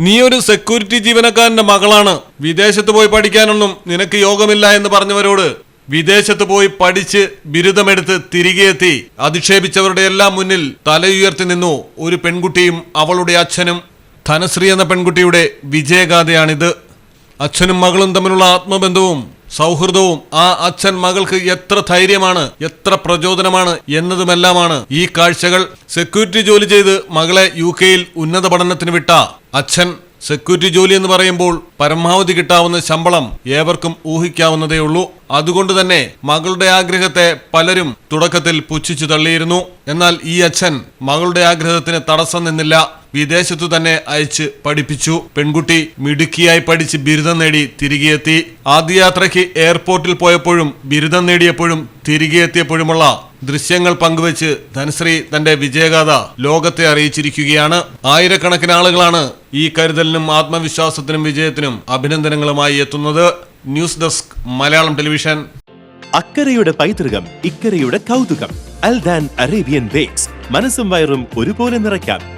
നീ ഒരു സെക്യൂരിറ്റി ജീവനക്കാരന്റെ മകളാണ്. വിദേശത്ത് പോയി പഠിക്കാനൊന്നും നിനക്ക് യോഗമില്ല എന്ന് പറഞ്ഞവരോട് വിദേശത്ത് പോയി പഠിച്ച് ബിരുദമെടുത്ത് തിരികെ എത്തി. അധിക്ഷേപിച്ചവരുടെ എല്ലാം മുന്നിൽ തലയുയർത്തി നിന്നു. ഒരു പെൺകുട്ടിയും അവളുടെ അച്ഛനും ധനശ്രീ എന്ന പെൺകുട്ടിയുടെ വിജയഗാഥയാണിത്. അച്ഛനും മകളും തമ്മിലുള്ള ആത്മബന്ധവും സൗഹൃദവും ആ അച്ഛൻ മകൾക്ക് എത്ര ധൈര്യമാണ് എത്ര പ്രചോദനമാണ് എന്നതുമെല്ലാമാണ് ഈ കാഴ്ചകൾ സെക്യൂരിറ്റി ജോലി ചെയ്ത് മകളെ യു കെയിൽ ഉന്നത പഠനത്തിന് വിട്ട അച്ഛൻ സെക്യൂരിറ്റി ജോലി എന്ന് പറയുമ്പോൾ പരമാവധി കിട്ടാവുന്ന ശമ്പളം ഏവർക്കും ഊഹിക്കാവുന്നതേ ഉള്ളൂ. അതുകൊണ്ട് തന്നെ മകളുടെ ആഗ്രഹത്തെ പലരും തുടക്കത്തിൽ പുച്ഛിച്ചു തള്ളിയിരുന്നു. എന്നാൽ ഈ അച്ഛൻ മകളുടെ ആഗ്രഹത്തിന് തടസ്സം നിന്നില്ല. വിദേശത്തു തന്നെ അയച്ച് പഠിപ്പിച്ചു. പെൺകുട്ടി മിടുക്കിയായി പഠിച്ച് ബിരുദം നേടി തിരികെയെത്തി. ആദ്യ യാത്രയ്ക്ക് എയർപോർട്ടിൽ പോയപ്പോഴും ബിരുദം നേടിയപ്പോഴും തിരികെ എത്തിയപ്പോഴുമുള്ള ദൃശ്യങ്ങൾ പങ്കുവച്ച് ധനശ്രീ തന്റെ വിജയഗാഥ ലോകത്തെ അറിയിച്ചിരിക്കുകയാണ്. ആയിരക്കണക്കിന് ആളുകളാണ് ഈ കരുതലിനും ആത്മവിശ്വാസത്തിനും വിജയത്തിനും അഭിനന്ദനങ്ങളുമായി എത്തുന്നത്. News desk Malayalam television. അക്കരയുടെ പൈതൃകം ഇക്കരയുടെ കൗതുകം അൽദാൻ അറേബ്യൻ ബേക്സ്. മനസ്സും വയറും ഒരുപോലെ നിറയ്ക്കാം.